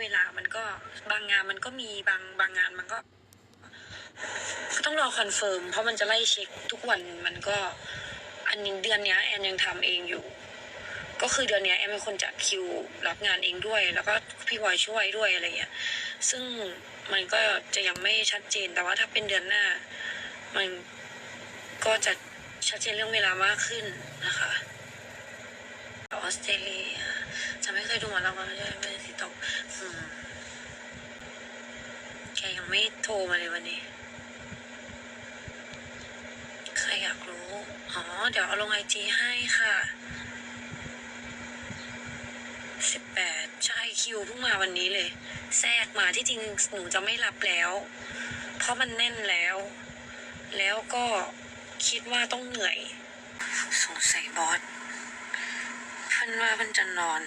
เวลามันก็บางงานมันก็มีบางบางงานมันก็ก็ต้องรอคอนเฟิร์มเพราะมันจะไล่เช็คทุกวันมันก็ อันนี้เดือนเนี้ยแอนยังทำเองอยู่ ก็คือเดือนเนี้ยแอนเป็นคนจัดคิวรับงานเองด้วย แล้วก็พี่บอยช่วยด้วยอะไรเงี้ยซึ่งมันก็จะยังไม่ชัดเจนแต่ว่าถ้าเป็นเดือนหน้า มันก็จะชัดเจนเรื่องเวลามากขึ้นนะคะออสเตรเลีย จะไม่เคยดูหมอลำก็ไม่ได้ไม่ได้ติดตกอืมแกยังไม่โทรมาเลยวันนี้ ใครอยากรู้ อ๋อ เดี๋ยวเอาลงไอจีให้ค่ะสิบแปดใช่คิวเพิ่งมาวันนี้เลย แทรกมาที่จริงหนูจะไม่รับแล้ว เพราะมันแน่นแล้ว แล้วก็คิดว่าต้องเหนื่อย สงสัยบอส พันว่ามันจะนอน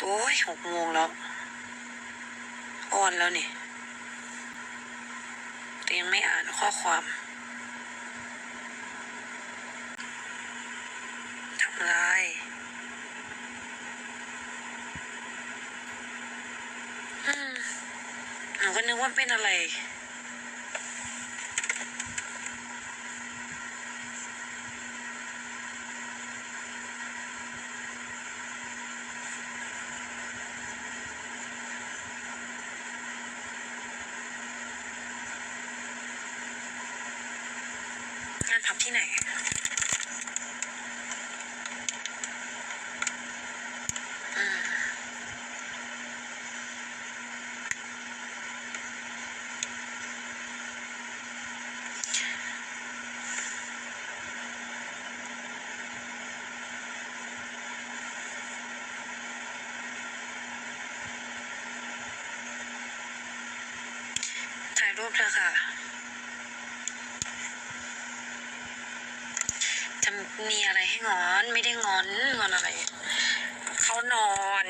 โอ้ยหกโมงแล้ว อ่อนแล้วนี่ แต่ยังไม่อ่านข้อความทำลายอืมหนูก็นึกว่าเป็นอะไร งาที่ไหน ถ่ายรูปเธอค่ะ จะมีอะไรให้งอน ไม่ได้งอนงอนอะไร เขานอน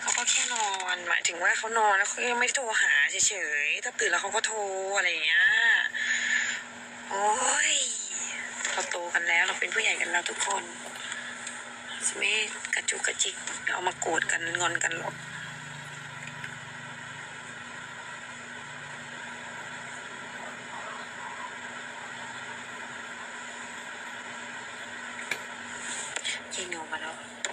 เขาก็แค่นอนหมายถึงว่าเขานอนแล้วเขายังไม่ได้โทรหาเฉยๆถ้าตื่นแล้วเขาก็โทรอะไรอย่างเงี้ยโอ้ยเราโตกันแล้วเราเป็นผู้ใหญ่กันแล้วทุกคนไม่กระจุกกระจิกเอามาโกรธกันงอนกันหรอก para